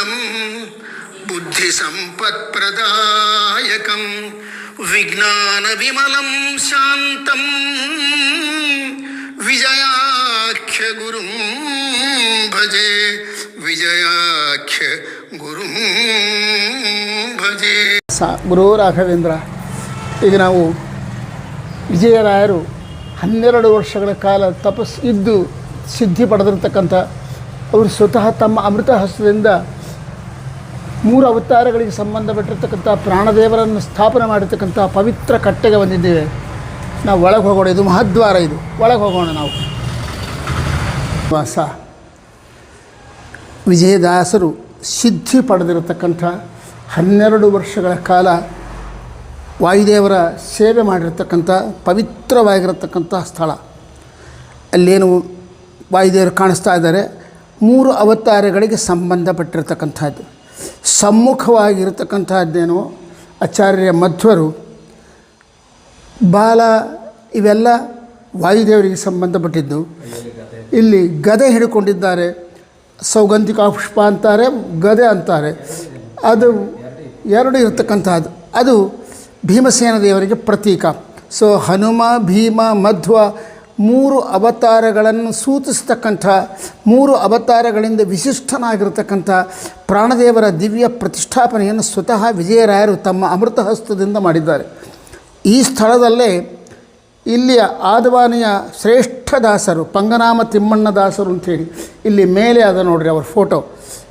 ಇದಂ ಬುದ್ಧಿ ಸಂಪತ್ ಪ್ರದಾಯಕಂ ವಿಜ್ಞಾನ ವಿಮಲಂ ಶಾಂತಂ ವಿಜಯಾಖ್ಯ ಗುರು ಭಜೆ ವಿಜಯಾಖ್ಯ ಗುರು ಭಜೆ ಸಾ ಗುರು ರಾಘವೇಂದ್ರ ಈಗ ನಾವು ವಿಜಯರಾಯರು ಹನ್ನೆರಡು ವರ್ಷಗಳ ಕಾಲ ತಪಸ್ಸು ಇದ್ದು ಸಿದ್ಧಿ ಪಡೆದಿರ್ತಕ್ಕಂಥ, ಅವರು ಸ್ವತಃ ತಮ್ಮ ಅಮೃತ ಹಸ್ತದಿಂದ ಮೂರು ಅವತಾರಗಳಿಗೆ ಸಂಬಂಧಪಟ್ಟಿರ್ತಕ್ಕಂಥ ಪ್ರಾಣದೇವರನ್ನು ಸ್ಥಾಪನೆ ಮಾಡಿರ್ತಕ್ಕಂಥ ಪವಿತ್ರ ಕಟ್ಟೆಗೆ ಬಂದಿದ್ದೇವೆ. ನಾವು ಒಳಗೆ ಹೋಗೋಣ, ಇದು ಮಹದ್ವಾರ ಇದು. ಒಳಗೆ ಹೋಗೋಣ ನಾವು. ವಾಸ. ವಿಜಯದಾಸರು ಸಿದ್ಧಿ ಪಡೆದಿರತಕ್ಕಂಥ ಹನ್ನೆರಡು ವರ್ಷಗಳ ಕಾಲ ವಾಯುದೇವರ ಸೇವೆ ಮಾಡಿರ್ತಕ್ಕಂಥ, ಪವಿತ್ರವಾಗಿರತಕ್ಕಂಥ ಸ್ಥಳ. ಅಲ್ಲೇನು ವಾಯುದೇವರು ಕಾಣಿಸ್ತಾ ಇದ್ದಾರೆ, ಮೂರು ಅವತಾರಗಳಿಗೆ ಸಂಬಂಧಪಟ್ಟಿರ್ತಕ್ಕಂಥದ್ದು. ಸಮ್ಮುಖವಾಗಿರತಕ್ಕಂಥದ್ದೇನೋ ಆಚಾರ್ಯ ಮಧ್ವರು, ಬಾಲ ಇವೆಲ್ಲ ವಾಯುದೇವರಿಗೆ ಸಂಬಂಧಪಟ್ಟಿದ್ದು. ಇಲ್ಲಿ ಗದೆ ಹಿಡ್ಕೊಂಡಿದ್ದಾರೆ. ಸೌಗಂಧಿಕ ಪುಷ್ಪ ಅಂತಾರೆ, ಗದೆ ಅಂತಾರೆ. ಅದು ಎರಡು ಇರತಕ್ಕಂಥದ್ದು. ಅದು ಭೀಮಸೇನ ದೇವರಿಗೆ ಪ್ರತೀಕ. ಸೊ ಹನುಮ, ಭೀಮ, ಮಧ್ವ ಮೂರು ಅವತಾರಗಳನ್ನು ಸೂಚಿಸ್ತಕ್ಕಂಥ, ಮೂರು ಅವತಾರಗಳಿಂದ ವಿಶಿಷ್ಟನಾಗಿರತಕ್ಕಂಥ ಪ್ರಾಣದೇವರ ದಿವ್ಯ ಪ್ರತಿಷ್ಠಾಪನೆಯನ್ನು ಸ್ವತಃ ವಿಜಯರಾಯರು ತಮ್ಮ ಅಮೃತ ಹಸ್ತದಿಂದ ಮಾಡಿದ್ದಾರೆ. ಈ ಸ್ಥಳದಲ್ಲೇ ಇಲ್ಲಿಯ ಆದವಾನಿಯ ಶ್ರೇಷ್ಠ ದಾಸರು, ಪಂಗನಾಮ ತಿಮ್ಮಣ್ಣ ದಾಸರು ಅಂಥೇಳಿ, ಇಲ್ಲಿ ಮೇಲೆ ಅದ ನೋಡಿರಿ ಅವರ ಫೋಟೋ.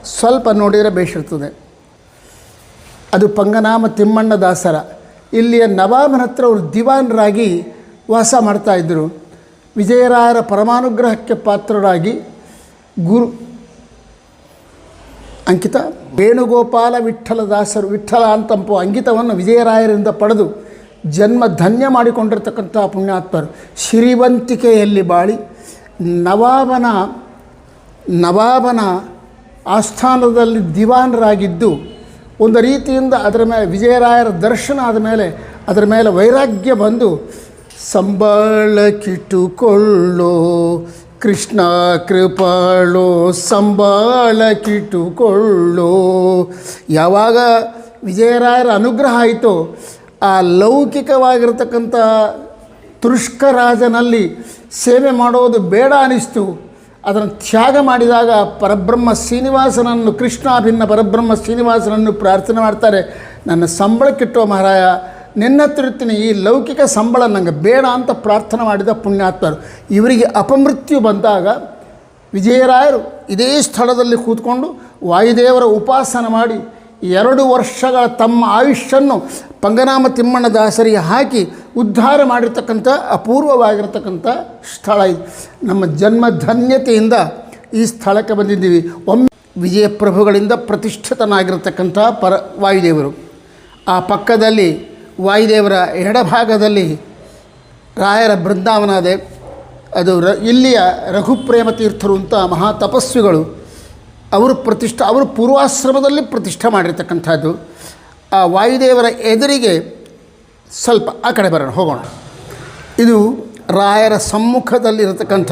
ಸ್ವಲ್ಪ ನೋಡಿದರೆ ಬೇಷಿರ್ತದೆ. ಅದು ಪಂಗನಾಮ ತಿಮ್ಮಣ್ಣ ದಾಸರ. ಇಲ್ಲಿಯ ನವಾಬನ ಹತ್ರ ಅವರು ದಿವಾನರಾಗಿ ವಾಸ ಮಾಡ್ತಾಯಿದ್ದರು ವಿಜಯರಾಯರ ಪರಮಾನುಗ್ರಹಕ್ಕೆ ಪಾತ್ರರಾಗಿ ಗುರು ಅಂಕಿತ ವೇಣುಗೋಪಾಲ ವಿಠ್ಠಲದಾಸರು ವಿಠ್ಠಲ ಅಂತಂಪು ಅಂಕಿತವನ್ನು ವಿಜಯರಾಯರಿಂದ ಪಡೆದು ಜನ್ಮ ಧನ್ಯ ಮಾಡಿಕೊಂಡಿರ್ತಕ್ಕಂಥ ಪುಣ್ಯಾತ್ಮರು. ಶ್ರೀವಂತಿಕೆಯಲ್ಲಿ ಬಾಳಿ ನವಾಬನ ನವಾಬನ ಆಸ್ಥಾನದಲ್ಲಿ ದಿವಾನರಾಗಿದ್ದು ಒಂದು ರೀತಿಯಿಂದ ಅದರ ಮೇಲೆ ವಿಜಯರಾಯರ ದರ್ಶನ ಆದ ಮೇಲೆ ಅದರ ಮೇಲೆ ವೈರಾಗ್ಯ ಬಂದು ಸಂಬಾಳ ಕಿಟ್ಟುಕೊಳ್ಳೋ ಕೃಷ್ಣ ಕೃಪಾಳೋ ಸಂಬಳ ಕಿಟ್ಟುಕೊಳ್ಳೋ ಯಾವಾಗ ವಿಜಯರಾಯರ ಅನುಗ್ರಹ ಆಯಿತೋ, ಆ ಲೌಕಿಕವಾಗಿರ್ತಕ್ಕಂಥ ತುರುಷ್ಕರಾಜನಲ್ಲಿ ಸೇವೆ ಮಾಡೋದು ಬೇಡ ಅನಿಸ್ತು. ಅದನ್ನು ತ್ಯಾಗ ಮಾಡಿದಾಗ ಪರಬ್ರಹ್ಮ ಶ್ರೀನಿವಾಸನನ್ನು, ಕೃಷ್ಣಾಭಿನ್ನ ಪರಬ್ರಹ್ಮ ಶ್ರೀನಿವಾಸನನ್ನು ಪ್ರಾರ್ಥನೆ ಮಾಡ್ತಾರೆ. ನನ್ನ ಸಂಬಳಕ್ಕಿಟ್ಟೋ ಮಹಾರಾಯ ನಿನ್ನ ತಿರುತ್ತಿನ ಈ ಲೌಕಿಕ ಸಂಬಳ ನನಗೆ ಬೇಡ ಅಂತ ಪ್ರಾರ್ಥನೆ ಮಾಡಿದ ಪುಣ್ಯಾತ್ಮರು. ಇವರಿಗೆ ಅಪಮೃತ್ಯು ಬಂದಾಗ ವಿಜಯರಾಯರು ಇದೇ ಸ್ಥಳದಲ್ಲಿ ಕೂತ್ಕೊಂಡು ವಾಯುದೇವರ ಉಪಾಸನ ಮಾಡಿ ಎರಡು ವರ್ಷಗಳ ತಮ್ಮ ಆಯುಷ್ಯನ್ನು ಪಂಗನಾಮ ತಿಮ್ಮಣ್ಣ ದಾಸರಿಗೆ ಹಾಕಿ ಉದ್ಧಾರ ಮಾಡಿರ್ತಕ್ಕಂಥ ಅಪೂರ್ವವಾಗಿರತಕ್ಕಂಥ ಸ್ಥಳ ಇದು. ನಮ್ಮ ಜನ್ಮ ಧನ್ಯತೆಯಿಂದ ಈ ಸ್ಥಳಕ್ಕೆ ಬಂದಿದ್ದೀವಿ. ಒಮ್ಮೆ ವಿಜಯಪ್ರಭುಗಳಿಂದ ಪ್ರತಿಷ್ಠಿತನಾಗಿರ್ತಕ್ಕಂಥ ಪರ ವಾಯುದೇವರು. ಆ ಪಕ್ಕದಲ್ಲಿ ವಾಯುದೇವರ ಎಡಭಾಗದಲ್ಲಿ ರಾಯರ ಬೃಂದಾವನ ಇದೆ ಅದು ರ, ಇಲ್ಲಿಯ ರಘುಪ್ರೇಮ ತೀರ್ಥರು ಅಂತ ಮಹಾ ತಪಸ್ವಿಗಳು ಅವರು ಪ್ರತಿಷ್ಠ, ಅವರು ಪೂರ್ವಾಶ್ರಮದಲ್ಲಿ ಪ್ರತಿಷ್ಠೆ ಮಾಡಿರ್ತಕ್ಕಂಥದ್ದು. ಆ ವಾಯುದೇವರ ಎದುರಿಗೆ ಸ್ವಲ್ಪ ಆ ಕಡೆ ಬರೋಣ, ಹೋಗೋಣ. ಇದು ರಾಯರ ಸಮ್ಮುಖದಲ್ಲಿರತಕ್ಕಂಥ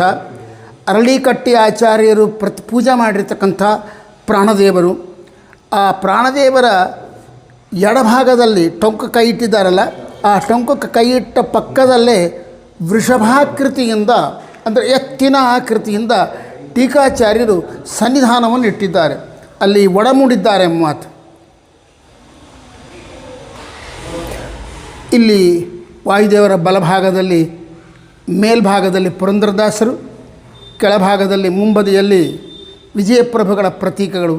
ಅರಳಿಕಟ್ಟಿ ಆಚಾರ್ಯರು ಪ್ರತಿ ಪೂಜೆ ಮಾಡಿರ್ತಕ್ಕಂಥ ಪ್ರಾಣದೇವರು. ಆ ಪ್ರಾಣದೇವರ ಎಡಭಾಗದಲ್ಲಿ ಟೊಂಕ ಕೈ ಇಟ್ಟಿದ್ದಾರಲ್ಲ, ಆ ಟೊಂಕಕ್ಕೆ ಕೈ ಇಟ್ಟ ಪಕ್ಕದಲ್ಲೇ ವೃಷಭಾಕೃತಿಯಿಂದ, ಅಂದರೆ ಎತ್ತಿನ ಆಕೃತಿಯಿಂದ ಟೀಕಾಚಾರ್ಯರು ಸನ್ನಿಧಾನವನ್ನು ಇಟ್ಟಿದ್ದಾರೆ. ಅಲ್ಲಿ ಒಡಮೂಡಿದ್ದಾರೆ ಮಾತು. ಇಲ್ಲಿ ವಾಯುದೇವರ ಬಲಭಾಗದಲ್ಲಿ, ಮೇಲ್ಭಾಗದಲ್ಲಿ ಪುರಂದರದಾಸರು, ಕೆಳಭಾಗದಲ್ಲಿ ಮುಂಬದಿಯಲ್ಲಿ ವಿಜಯಪ್ರಭುಗಳ ಪ್ರತೀಕಗಳು.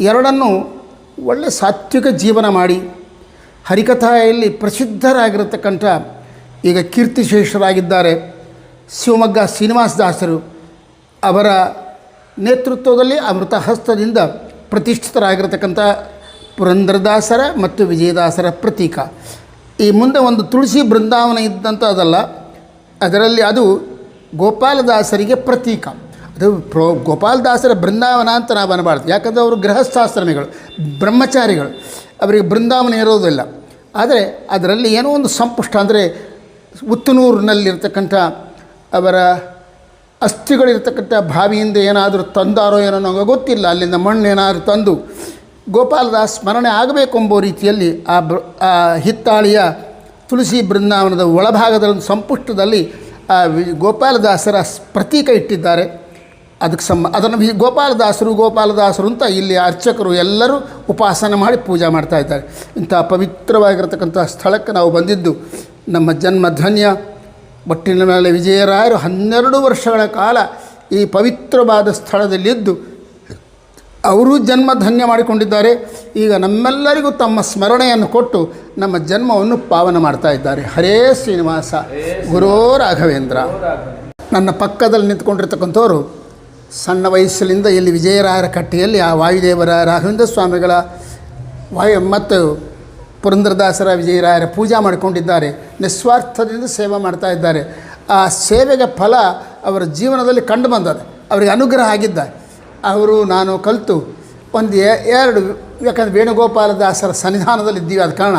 ಎರಡನ್ನೂ ಒಳ್ಳೆ ಸಾತ್ವಿಕ ಜೀವನ ಮಾಡಿ ಹರಿಕಥಾಯಲ್ಲಿ ಪ್ರಸಿದ್ಧರಾಗಿರತಕ್ಕಂಥ ಈಗ ಕೀರ್ತಿಶೇಷರಾಗಿದ್ದಾರೆ ಶಿವಮೊಗ್ಗ ದಾಸರು ಅವರ ನೇತೃತ್ವದಲ್ಲಿ ಅಮೃತ ಹಸ್ತದಿಂದ ಪ್ರತಿಷ್ಠಿತರಾಗಿರತಕ್ಕಂಥ ಪುರಂದರದಾಸರ ಮತ್ತು ವಿಜಯದಾಸರ ಪ್ರತೀಕ. ಈ ಮುಂದೆ ಒಂದು ತುಳಸಿ ಬೃಂದಾವನ ಇದ್ದಂಥದ್ದಲ್ಲ, ಅದರಲ್ಲಿ ಅದು ಗೋಪಾಲದಾಸರಿಗೆ ಪ್ರತೀಕ. ಅದು ಪ್ರೊ ಗೋಪಾಲದಾಸರ ಬೃಂದಾವನ ಅಂತ ನಾವು ಅನ್ನಬಾರ್ದು ಯಾಕಂದರೆ ಅವರು ಗೃಹಸ್ಥಾಶ್ರಮಿಗಳು, ಬ್ರಹ್ಮಚಾರಿಗಳು. ಅವರಿಗೆ ಬೃಂದಾವನ ಇರೋದಿಲ್ಲ. ಆದರೆ ಅದರಲ್ಲಿ ಏನೋ ಒಂದು ಸಂಪುಷ್ಟ ಅಂದರೆ ಉತ್ತನೂರಿನಲ್ಲಿರ್ತಕ್ಕಂಥ ಅವರ ಅಸ್ಥಿಗಳಿರ್ತಕ್ಕಂಥ ಬಾವಿಯಿಂದ ಏನಾದರೂ ತಂದಾರೋ ಏನೋ ನಮಗೆ ಗೊತ್ತಿಲ್ಲ. ಅಲ್ಲಿಂದ ಮಣ್ಣು ಏನಾದರೂ ತಂದು ಗೋಪಾಲದಾಸ್ ಸ್ಮರಣೆ ಆಗಬೇಕು ಎಂಬ ರೀತಿಯಲ್ಲಿ ಆ ಬೃ ಆ ಹಿತ್ತಾಳಿಯ ತುಳಸಿ ಬೃಂದಾವನದ ಒಳಭಾಗದ ಒಂದು ಸಂಪುಷ್ಟದಲ್ಲಿ ಆ ವಿ- ಗೋಪಾಲದಾಸರ ಪ್ರತೀಕ ಇಟ್ಟಿದ್ದಾರೆ. ಅದಕ್ಕೆ ಸಮ ಅದನ್ನು ಈ ಗೋಪಾಲದಾಸರು ಗೋಪಾಲದಾಸರು ಅಂತ ಇಲ್ಲಿ ಅರ್ಚಕರು ಎಲ್ಲರೂ ಉಪಾಸನೆ ಮಾಡಿ ಪೂಜೆ ಮಾಡ್ತಾ ಇದ್ದಾರೆ. ಇಂಥ ಪವಿತ್ರವಾಗಿರತಕ್ಕಂಥ ಸ್ಥಳಕ್ಕೆ ನಾವು ಬಂದಿದ್ದು ನಮ್ಮ ಜನ್ಮ ಧನ್ಯ ಒಟ್ಟಿನ ಮೇಲೆ ವಿಜಯರಾಯರು ಹನ್ನೆರಡು ವರ್ಷಗಳ ಕಾಲ ಈ ಪವಿತ್ರವಾದ ಸ್ಥಳದಲ್ಲಿದ್ದು ಅವರು ಜನ್ಮ ಧನ್ಯ ಮಾಡಿಕೊಂಡಿದ್ದಾರೆ. ಈಗ ನಮ್ಮೆಲ್ಲರಿಗೂ ತಮ್ಮ ಸ್ಮರಣೆಯನ್ನು ಕೊಟ್ಟು ನಮ್ಮ ಜನ್ಮವನ್ನು ಪಾವನ ಮಾಡ್ತಾ ಇದ್ದಾರೆ. ಹರೇ ಶ್ರೀನಿವಾಸ, ಗುರೋ ರಾಘವೇಂದ್ರ. ನನ್ನ ಪಕ್ಕದಲ್ಲಿ ನಿಂತ್ಕೊಂಡಿರ್ತಕ್ಕಂಥವ್ರು ಸಣ್ಣ ವಯಸ್ಸಿನಿಂದ ಇಲ್ಲಿ ವಿಜಯರಾಯರ ಕಟ್ಟೆಯಲ್ಲಿ ಆ ವಾಯುದೇವರ ರಾಘವೇಂದ್ರ ಸ್ವಾಮಿಗಳ ವಾಯು ಮತ್ತು ಪುರಂದ್ರದಾಸರ ವಿಜಯರಾಯರ ಪೂಜಾ ಮಾಡಿಕೊಂಡಿದ್ದಾರೆ. ನಿಸ್ವಾರ್ಥದಿಂದ ಸೇವೆ ಮಾಡ್ತಾ ಇದ್ದಾರೆ. ಆ ಸೇವೆಗೆ ಫಲ ಅವರ ಜೀವನದಲ್ಲಿ ಕಂಡು ಬಂದದ್ದು. ಅವರಿಗೆ ಅನುಗ್ರಹ ಆಗಿದ್ದ ಅವರು ನಾನು ಕಲಿತು ಒಂದು ಎರಡು ಯಾಕಂದರೆ ವೇಣುಗೋಪಾಲದಾಸರ ಸನ್ನಿಧಾನದಲ್ಲಿ ಇದ್ದೀವಿ ಆದ ಕಾರಣ.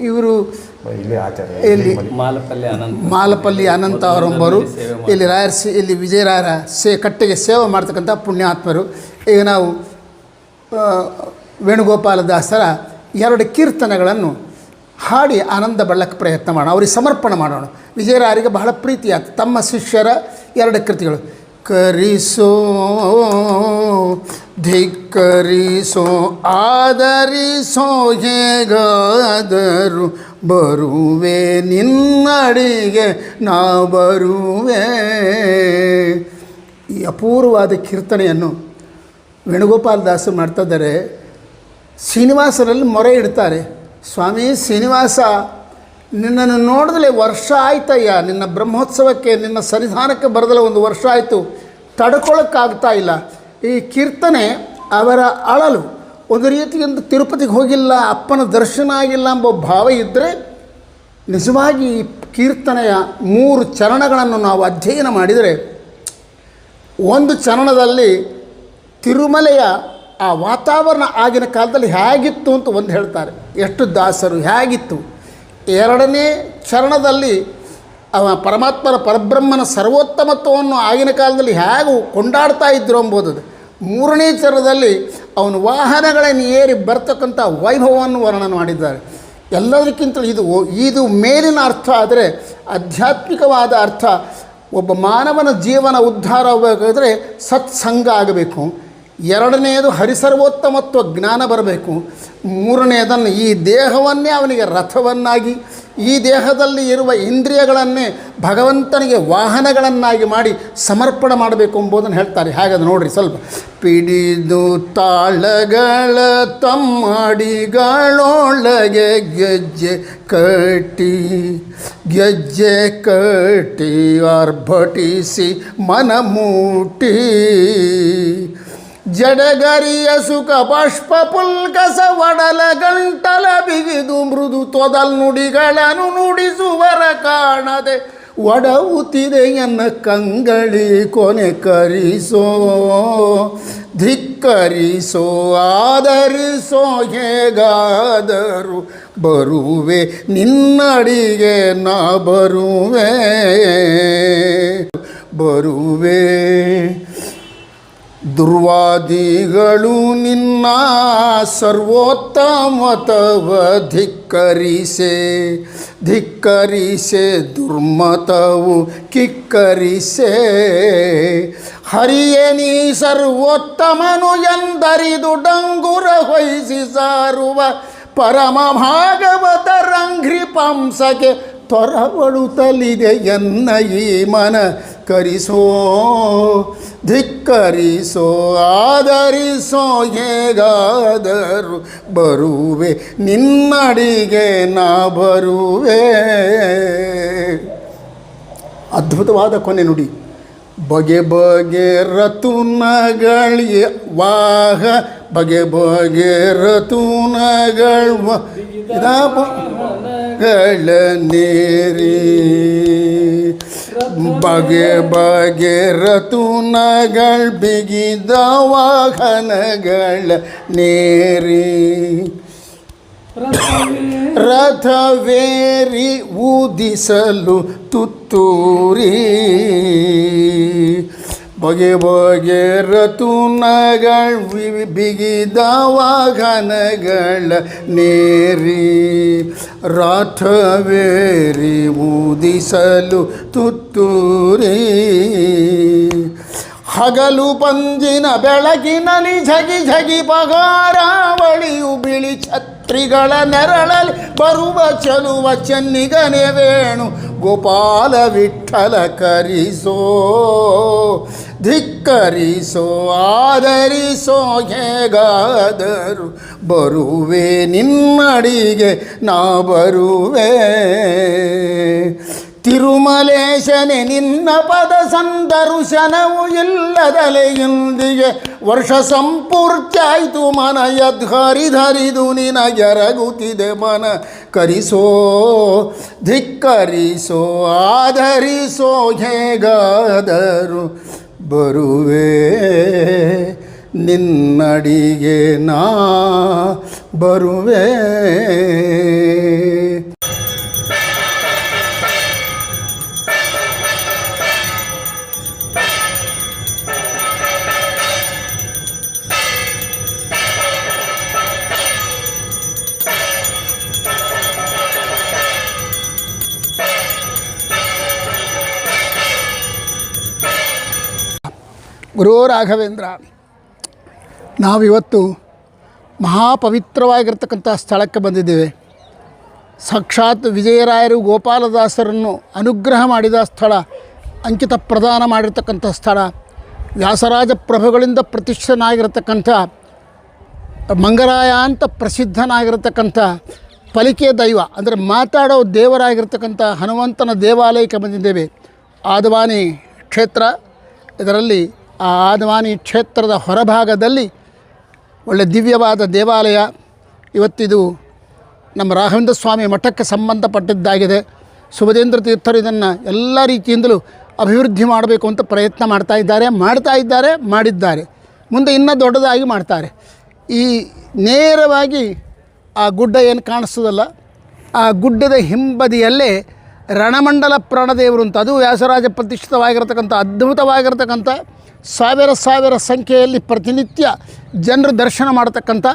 ಇವರು ಇಲ್ಲಿ ಆಚಾರ್ಯ. ಇಲ್ಲಿ ಮಾಲಪಲ್ಲೆ ಅನಂತ. ಮಾಲಪಲ್ಲಿ ಅನಂತ ಅವರೊಬ್ಬರು. ಇಲ್ಲಿ ರಾಯರ ಸೇ ಇಲ್ಲಿ ವಿಜಯರಾಯರ ಸೇ ಕಟ್ಟೆಗೆ ಸೇವೆ ಮಾಡ್ತಕ್ಕಂಥ ಪುಣ್ಯಾತ್ಮರು. ಈಗ ನಾವು ವೇಣುಗೋಪಾಲ ವೇಣುಗೋಪಾಲದಾಸರ ಎರಡು ಕೀರ್ತನೆಗಳನ್ನು ಹಾಡಿ ಆನಂದ ಬಳ್ಳಕ್ಕೆ ಪ್ರಯತ್ನ ಮಾಡೋಣ. ಅವರಿಗೆ ಸಮರ್ಪಣೆ ಮಾಡೋಣ. ವಿಜಯರಾಯರಿಗೆ ಬಹಳ ಪ್ರೀತಿ ಆಯ್ತು ತಮ್ಮ ಶಿಷ್ಯರ ಎರಡು ಕೃತಿಗಳು. ಕರಿಸೋ ಧಿಕ್ಕರಿಸೋ ಆದರಿಸೋ ಹೇಗಾದರೂ ಬರುವೆ, ನಿನ್ನಡಿಗೆ ನಾ ಬರುವೆ. ಈ ಅಪೂರ್ವವಾದ ಕೀರ್ತನೆಯನ್ನು ವೇಣುಗೋಪಾಲದಾಸರು ಮಾಡ್ತಾ ಇದ್ದಾರೆ. ಶ್ರೀನಿವಾಸರಲ್ಲಿ ಮೊರೆ ಇಡ್ತಾರೆ. ಸ್ವಾಮಿ, ಶ್ರೀನಿವಾಸ, ನಿನ್ನನ್ನು ನೋಡಿದ್ರೆ ವರ್ಷ ಆಯ್ತಯ್ಯ. ನಿನ್ನ ಬ್ರಹ್ಮೋತ್ಸವಕ್ಕೆ, ನಿನ್ನ ಸನ್ನಿಧಾನಕ್ಕೆ ಬರೆದಲ್ಲ ಒಂದು ವರ್ಷ ಆಯಿತು. ತಡ್ಕೊಳ್ಳೋಕ್ಕಾಗ್ತಾ ಇಲ್ಲ. ಈ ಕೀರ್ತನೆ ಅವರ ಅಳಲು ಒಂದು ರೀತಿಯಿಂದ ತಿರುಪತಿಗೆ ಹೋಗಿಲ್ಲ, ಅಪ್ಪನ ದರ್ಶನ ಆಗಿಲ್ಲ ಎಂಬ ಭಾವ ಇದ್ದರೆ ನಿಜವಾಗಿ ಈ ಕೀರ್ತನೆಯ ಮೂರು ಚರಣಗಳನ್ನು ನಾವು ಅಧ್ಯಯನ ಮಾಡಿದರೆ, ಒಂದು ಚರಣದಲ್ಲಿ ತಿರುಮಲೆಯ ಆ ವಾತಾವರಣ ಆಗಿನ ಕಾಲದಲ್ಲಿ ಹೇಗಿತ್ತು ಅಂತ ಒಂದು ಹೇಳ್ತಾರೆ. ಎಷ್ಟು ದಾಸರು, ಹೇಗಿತ್ತು? ಎರಡನೇ ಚರಣದಲ್ಲಿ ಅವ ಪರಮಾತ್ಮನ ಪರಬ್ರಹ್ಮನ ಸರ್ವೋತ್ತಮತ್ವವನ್ನು ಆಗಿನ ಕಾಲದಲ್ಲಿ ಹೇಗೆ ಕೊಂಡಾಡ್ತಾ ಇದ್ರು ಎಂಬುದು. ಮೂರನೇ ಚರದಲ್ಲಿ ಅವನು ವಾಹನಗಳನ್ನು ಏರಿ ಬರ್ತಕ್ಕಂಥ ವೈಭವವನ್ನು ವರ್ಣನೆ ಮಾಡಿದ್ದಾರೆ. ಎಲ್ಲದಕ್ಕಿಂತ ಇದು ಇದು ಮೇಲಿನ ಅರ್ಥ ಆದರೆ ಆಧ್ಯಾತ್ಮಿಕವಾದ ಅರ್ಥ. ಒಬ್ಬ ಮಾನವನ ಜೀವನ ಉದ್ಧಾರ ಆಗಬೇಕಾದ್ರೆ ಸತ್ಸಂಗ ಆಗಬೇಕು. ಎರಡನೆಯದು ಹರಿಸರ್ವೋತ್ತಮತ್ವ ಜ್ಞಾನ ಬರಬೇಕು. ಮೂರನೆಯದನ್ನು ಈ ದೇಹವನ್ನೇ ಅವನಿಗೆ ರಥವನ್ನಾಗಿ, ಈ ದೇಹದಲ್ಲಿ ಇರುವ ಇಂದ್ರಿಯಗಳನ್ನೇ ಭಗವಂತನಿಗೆ ವಾಹನಗಳನ್ನಾಗಿ ಮಾಡಿ ಸಮರ್ಪಣೆ ಮಾಡಬೇಕು ಎಂಬುದನ್ನು ಹೇಳ್ತಾರೆ. ಹಾಗಾದ್ರೆ ನೋಡಿರಿ ಸ್ವಲ್ಪ. ಪಿಡಿದು ತಾಳಗಳ ತಮ್ಮಡಿಗಳೊಳಗೆ ಗೆಜ್ಜೆ ಕಟ್ಟಿ ಗೆಜ್ಜೆ ಕಟ್ಟಿ ಅರ್ಭಟಿಸಿ ಮನಮೂಟಿ. ಜಡಗರಿಯ ಸುಖ ಬಾಷ್ಪ ಪುಲ್ಕಸ ಒಡಲ ಗಂಟಲ ಬಿಗಿದು ಮೃದು ತೊದಲ್ ನುಡಿಗಳನ್ನು ನುಡಿಸುವರ ಕಾಣದೆ ಒಡವುತ್ತಿದೆ ಎನ್ನ ಕಂಗಳಿ ಕೊನೆ ಕರಿಸೋ, ಧಿಕ್ಕರಿಸೋ ಆದರಿಸೋ ಹೇಗಾದರೂ ಬರುವೆ, ನಿನ್ನಡಿಗೆ ನಾ ಬರುವೆ ಬರುವೆ. ದುರ್ವಾದಿಗಳು ನಿನ್ನ ಸರ್ವೋತ್ತಮತವ ಧಿಕ್ಕರಿಸೆ ಧಿಕ್ಕರಿಸೆ ದುರ್ಮತವು ಕಿಕ್ಕರಿಸೆ. ಹರಿಯೇ ನೀ ಸರ್ವೋತ್ತಮನು ಎಂದರಿದು ಡಂಗುರ ಹೊಯ್ಸಿ ಸಾರುವ ಪರಮ ಭಾಗವತ ರಂಘ್ರಿ ಪಂಸಕ್ಕೆ ತೊರವಳುತ್ತಲಿದೆ ಎನ್ನ ಈ ಮನ. ಕರಿಸೋ ಧಿಕ್ಕರಿಸೋ ಆದರಿಸೋ ಹೇಗಾದರೂ ಬರುವೆ. ನಿನ್ನಡಿಗೆ ನಾ ಬರುವೆ. ಅದ್ಭುತವಾದ ಕೊನೆ ನುಡಿ. ಬಗೆ ಬಗೆ ರತುನಗಳಿ ವಾಹ. ಬಗೆ ಬಗೆ ರತುನಗಳ್ ಗಳ ನೀರಿ. ಬಗೆ ಬಗೆ ರತುನಗಳ್ ಬಿಗಿದ ವಾಹನಗಳ ನೇರಿ. ರಥವೇರಿ ಊದಿಸಲು ತುತ್ತೂರಿ. ಬಗೆ ಬಗೆ ರತುನಗಳ ಬಿಗಿದ ವಾಹನಗಳ ನೇರಿ, ರಾಥವೇರಿ ಊದಿಸಲು ತುತ್ತೂರಿ. ಹಗಲು ಪಂಜಿನ ಬೆಳಗಿನಲ್ಲಿ ಝಗಿ ಝಗಿ ಪಗಾರಾವಳಿಯು ಬಿಳಿ ಛತ್ರಿಗಳ ನೆರಳಲ್ಲಿ ಬರುವ ಚಲುವ ಚೆನ್ನಿಗನೆ ವೇಣು, ಗೋಪಾಲ ವಿಠಲ ಕರಿಸೋ, ಧಿಕ್ಕರಿಸೋ, ಆದರಿಸೋ ಹೇಗಾದರು ಬರುವೆ ನಿನ್ನಡಿಗೆ ನಾ ಬರುವೆ. ತಿರುಮಲೇಶನೆ ನಿನ್ನ ಪದ ಸಂದರ್ಶನವು ಇಲ್ಲದಲೆ ಇಂದಿಗೆ ವರ್ಷ ಸಂಪೂರ್ತಿಯಾಯಿತು ಮನ ಯದ್ಹರಿಧರಿದು ನಿನಗೆರಗುತ್ತಿದೆ ಮನ. ಕರಿಸೋ, ಧಿಕ್ಕರಿಸೋ, ಆಧರಿಸೋ ಹೇಗಾದರು ಬರುವೆ. ನಿನ್ನಡಿಗೆ ನಾ ಬರುವೆ. ಗುರು ರಾಘವೇಂದ್ರ, ನಾವಿವತ್ತು ಮಹಾಪವಿತ್ರವಾಗಿರ್ತಕ್ಕಂಥ ಸ್ಥಳಕ್ಕೆ ಬಂದಿದ್ದೇವೆ. ಸಾಕ್ಷಾತ್ ವಿಜಯರಾಯರು ಗೋಪಾಲದಾಸರನ್ನು ಅನುಗ್ರಹ ಮಾಡಿದ ಸ್ಥಳ, ಅಂಕಿತ ಪ್ರದಾನ ಮಾಡಿರ್ತಕ್ಕಂಥ ಸ್ಥಳ, ವ್ಯಾಸರಾಜ ಪ್ರಭುಗಳಿಂದ ಪ್ರತಿಷ್ಠನಾಗಿರತಕ್ಕಂಥ ಮಂಗರಾಯ ಅಂತ ಪ್ರಸಿದ್ಧನಾಗಿರತಕ್ಕಂಥ ಪಲಿಕೆ ದೈವ, ಅಂದರೆ ಮಾತಾಡೋ ದೇವರಾಗಿರ್ತಕ್ಕಂಥ ಹನುಮಂತನ ದೇವಾಲಯಕ್ಕೆ ಬಂದಿದ್ದೇವೆ. ಆದವಾನಿ ಕ್ಷೇತ್ರ, ಇದರಲ್ಲಿ ಆ ಆದವಾನಿ ಕ್ಷೇತ್ರದ ಹೊರಭಾಗದಲ್ಲಿ ಒಳ್ಳೆ ದಿವ್ಯವಾದ ದೇವಾಲಯ. ಇವತ್ತಿದು ನಮ್ಮ ರಾಘವೇಂದ್ರ ಸ್ವಾಮಿ ಮಠಕ್ಕೆ ಸಂಬಂಧಪಟ್ಟಿದ್ದಾಗಿದೆ. ಸುಭದೇಂದ್ರ ತೀರ್ಥರು ಇದನ್ನು ಎಲ್ಲ ರೀತಿಯಿಂದಲೂ ಅಭಿವೃದ್ಧಿ ಮಾಡಬೇಕು ಅಂತ ಪ್ರಯತ್ನ ಮಾಡ್ತಾ ಇದ್ದಾರೆ ಮಾಡ್ತಾ ಇದ್ದಾರೆ, ಮಾಡಿದ್ದಾರೆ. ಮುಂದೆ ಇನ್ನೂ ದೊಡ್ಡದಾಗಿ ಮಾಡ್ತಾರೆ. ಈ ನೇರವಾಗಿ ಆ ಗುಡ್ಡ ಏನು ಕಾಣಿಸ್ತದಲ್ಲ, ಆ ಗುಡ್ಡದ ಹಿಂಬದಿಯಲ್ಲೇ ರಣಮಂಡಲ ಪ್ರಾಣದೇವರು ಅಂತ. ಅದು ವ್ಯಾಸರಾಜ ಪ್ರತಿಷ್ಠಿತವಾಗಿರತಕ್ಕಂಥ, ಅದ್ಭುತವಾಗಿರತಕ್ಕಂಥ, ಸಾವಿರ ಸಾವಿರ ಸಂಖ್ಯೆಯಲ್ಲಿ ಪ್ರತಿನಿತ್ಯ ಜನರು ದರ್ಶನ ಮಾಡತಕ್ಕಂಥ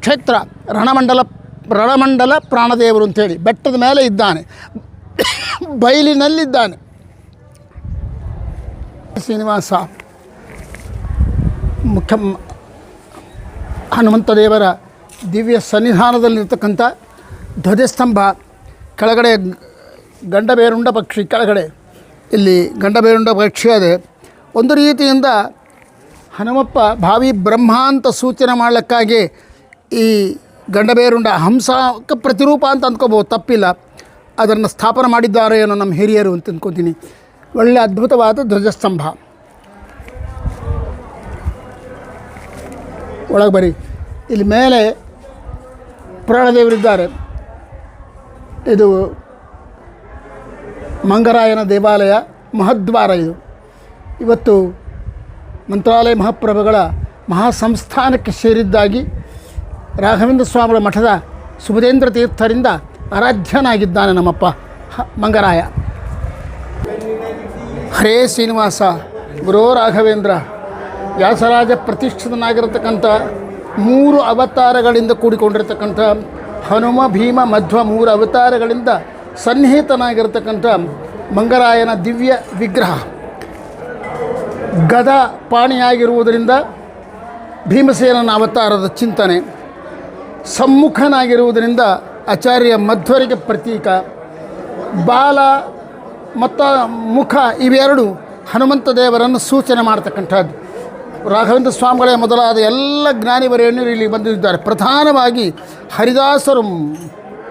ಕ್ಷೇತ್ರ, ರಣಮಂಡಲ ರಣಮಂಡಲ ಪ್ರಾಣದೇವರು ಅಂತೇಳಿ ಬೆಟ್ಟದ ಮೇಲೆ ಇದ್ದಾನೆ. ಬಯಲಿನಲ್ಲಿದ್ದಾನೆ. ಶ್ರೀನಿವಾಸ, ಮುಖ್ಯ ಹನುಮಂತ ದೇವರ ದಿವ್ಯ ಸನ್ನಿಧಾನದಲ್ಲಿರ್ತಕ್ಕಂಥ ಧ್ವಜಸ್ತಂಭ, ಕೆಳಗಡೆ ಗಂಡಬೇರುಂಡ ಪಕ್ಷಿ ಕೆಳಗಡೆ. ಇಲ್ಲಿ ಗಂಡಬೇರುಂಡ ಪಕ್ಷಿ ಅದೇ. ಒಂದು ರೀತಿಯಿಂದ ಹನುಮಪ್ಪ ಭಾವಿ ಬ್ರಹ್ಮ ಅಂತ ಸೂಚನೆ ಮಾಡಲಿಕ್ಕಾಗಿ ಈ ಗಂಡಬೇರುಂಡ ಹಂಸಕ್ಕೆ ಪ್ರತಿರೂಪ ಅಂತ ಅಂದ್ಕೋಬೋದು, ತಪ್ಪಿಲ್ಲ. ಅದನ್ನು ಸ್ಥಾಪನೆ ಮಾಡಿದ್ದಾರೆ ಏನೋ ನಮ್ಮ ಹಿರಿಯರು ಅಂತ ಅಂದ್ಕೊತೀನಿ ಒಳ್ಳೆಯ ಅದ್ಭುತವಾದ ಧ್ವಜಸ್ತಂಭ. ಒಳಗೆ ಬರಿ ಇಲ್ಲಿ ಮೇಲೆ ಪ್ರಾಣದೇವರಿದ್ದಾರೆ ಇದು ಮಂಗರಾಯನ ದೇವಾಲಯ ಮಹದ್ವಾರ ಇದು. ಇವತ್ತು ಮಂತ್ರಾಲಯ ಮಹಾಪ್ರಭುಗಳ ಮಹಾಸಂಸ್ಥಾನಕ್ಕೆ ಸೇರಿದ್ದಾಗಿ ರಾಘವೇಂದ್ರ ಸ್ವಾಮಿಗಳ ಮಠದ ಸುಭದೇಂದ್ರ ತೀರ್ಥರಿಂದ ಆರಾಧ್ಯನಾಗಿದ್ದಾನೆ ನಮ್ಮಪ್ಪ ಮಂಗರಾಯ. ಹರೇ ಶ್ರೀನಿವಾಸ, ಗುರೋ ರಾಘವೇಂದ್ರ, ವ್ಯಾಸರಾಜ ಪ್ರತಿಷ್ಠಿತನಾಗಿರತಕ್ಕಂಥ ಮೂರು ಅವತಾರಗಳಿಂದ ಕೂಡಿಕೊಂಡಿರ್ತಕ್ಕಂಥ ಹನುಮ ಭೀಮ ಮಧ್ವ ಮೂರು ಅವತಾರಗಳಿಂದ ಸನ್ನಿಹಿತನಾಗಿರ್ತಕ್ಕಂಥ ಮಂಗರಾಯನ ದಿವ್ಯ ವಿಗ್ರಹ ಗದ ಪಾಣಿಯಾಗಿರುವುದರಿಂದ ಭೀಮಸೇನನ ಅವತಾರದ ಚಿಂತನೆ, ಸಮ್ಮುಖನಾಗಿರುವುದರಿಂದ ಆಚಾರ್ಯ ಮಧ್ವರಿಗೆ ಪ್ರತೀಕ, ಬಾಲ ಮತ್ತು ಮುಖ ಇವೆರಡು ಹನುಮಂತ ದೇವರನ್ನು ಸೂಚನೆ ಮಾಡ್ತಕ್ಕಂಥದ್ದು. ರಾಘವೇಂದ್ರ ಸ್ವಾಮಿಗಳೇ ಮೊದಲಾದ ಎಲ್ಲ ಜ್ಞಾನಿವರೆಯನ್ನು ಇಲ್ಲಿ ಬಂದಿದ್ದಾರೆ. ಪ್ರಧಾನವಾಗಿ ಹರಿದಾಸರು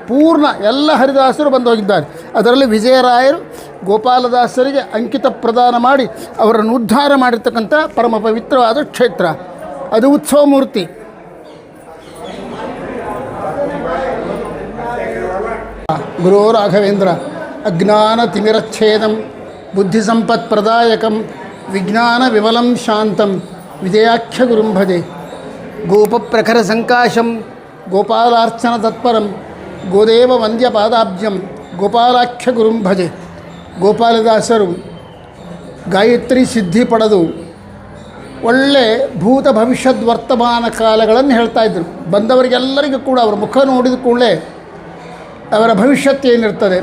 ಪೂರ್ಣ ಎಲ್ಲ ಹರಿದಾಸರು ಬಂದು ಹೋಗಿದ್ದಾರೆ ಅದರಲ್ಲಿ ವಿಜಯರಾಯರು ಗೋಪಾಲದಾಸರಿಗೆ ಅಂಕಿತ ಪ್ರದಾನ ಮಾಡಿ ಅವರನ್ನು ಉದ್ಧಾರ ಮಾಡಿರ್ತಕ್ಕಂಥ ಪರಮ ಪವಿತ್ರವಾದ ಕ್ಷೇತ್ರ ಅದು ಉತ್ಸವ ಮೂರ್ತಿ గురో రాఘవేంద్ర అజ్ఞాన తిమిరచ్ఛేదం బుద్ధి ಪ್ರದಾಯಕಂ ವಿಜ್ಞಾನ విజ్ఞాన ಶಾಂತಂ శాంతం విజయాఖ్య ಗೋಪ ಪ್ರಖರ ಸಂಕಾಶಂ ಗೋಪಾಲಾರ್ಚನ ತತ್ಪರಂ ಗೋದೇವ ವಂದ್ಯ ಪಾದಾಬ್ಜಂ ಗೋಪಾಲಾಖ್ಯ ಗುರುಂ ಭಜೆ. ಗೋಪಾಲದಾಸರು ಗಾಯತ್ರಿ ಸಿದ್ಧಿ ಪಡೆದು ಒಳ್ಳೆ ಭೂತ ಭವಿಷ್ಯದ ವರ್ತಮಾನ ಕಾಲಗಳನ್ನು ಹೇಳ್ತಾ ಇದ್ದರು ಬಂದವರಿಗೆಲ್ಲರಿಗೂ ಕೂಡ ಅವರ ಮುಖ ನೋಡಿದ ಕೂಡಲೇ ಅವರ ಭವಿಷ್ಯತ್ ಏನಿರ್ತದೆ,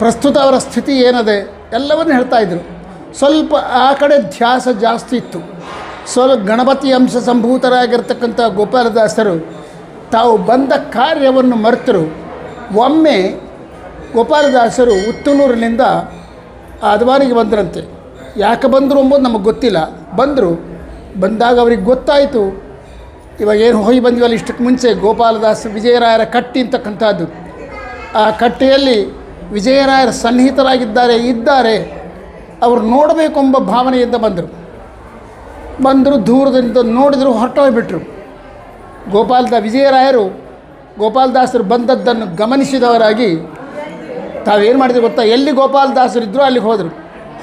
ಪ್ರಸ್ತುತ ಅವರ ಸ್ಥಿತಿ ಏನದೆ, ಎಲ್ಲವನ್ನು ಹೇಳ್ತಾ ಇದ್ದರು ಸ್ವಲ್ಪ ಆ ಕಡೆ ಧ್ಯಾಸ ಜಾಸ್ತಿ ಇತ್ತು. ಸ್ವಲ್ಪ ಗಣಪತಿ ಅಂಶ ಸಂಭೂತರಾಗಿರ್ತಕ್ಕಂಥ ಗೋಪಾಲದಾಸರು ತಾವು ಬಂದ ಕಾರ್ಯವನ್ನು ಮರೆತರು. ಒಮ್ಮೆ ಗೋಪಾಲದಾಸರು ಉತ್ತನೂರಿನಿಂದ ಅದ್ವಾನಿಗೆ ಬಂದರಂತೆ. ಯಾಕೆ ಬಂದರು ಎಂಬುದು ನಮಗೆ ಗೊತ್ತಿಲ್ಲ. ಬಂದರು. ಬಂದಾಗ ಅವ್ರಿಗೆ ಗೊತ್ತಾಯಿತು. ಇವಾಗ ಏನು ಹೋಗಿ ಬಂದಿವಲ್ಲ ಇಷ್ಟಕ್ಕೆ ಮುಂಚೆ ಗೋಪಾಲದಾಸ ವಿಜಯರಾಯರ ಕಟ್ಟಿ ಅಂತಕ್ಕಂಥದ್ದು. ಆ ಕಟ್ಟೆಯಲ್ಲಿ ವಿಜಯರಾಯರ ಸನ್ನಿಹಿತರಾಗಿದ್ದಾರೆ, ಇದ್ದಾರೆ. ಅವರು ನೋಡಬೇಕೆಂಬ ಭಾವನೆಯಿಂದ ಬಂದರು. ಬಂದರು ದೂರದಿಂದ ನೋಡಿದರು ಹೊರಟೋಗ್ಬಿಟ್ರು. ಗೋಪಾಲದ ವಿಜಯರಾಯರು ಗೋಪಾಲದಾಸರು ಬಂದದ್ದನ್ನು ಗಮನಿಸಿದವರಾಗಿ ತಾವೇನು ಮಾಡಿದ್ರು ಗೊತ್ತಾ? ಎಲ್ಲಿ ಗೋಪಾಲದಾಸರು ಇದ್ದರೂ ಅಲ್ಲಿಗೆ ಹೋದರು.